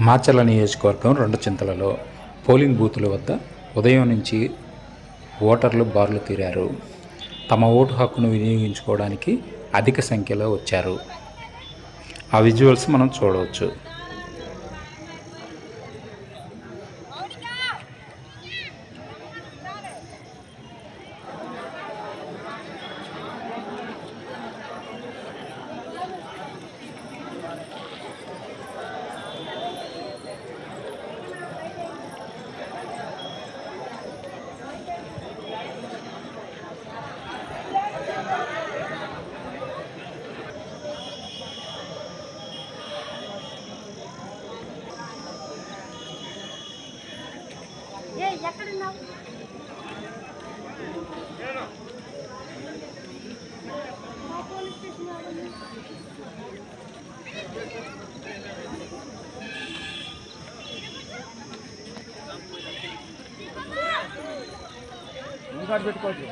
మాచర్ల నియోజకవర్గం రెండు చింతలలో పోలింగ్ బూతుల వద్ద ఉదయం నుంచి ఓటర్లు బార్లు తీరారు. తమ ఓటు హక్కును వినియోగించుకోవడానికి అధిక సంఖ్యలో వచ్చారు. ఆ విజువల్స్ మనం చూడవచ్చు. ఏ ఎక్కడున్నావు? పోలీస్ స్టేషన్ పెట్టుకోవచ్చు.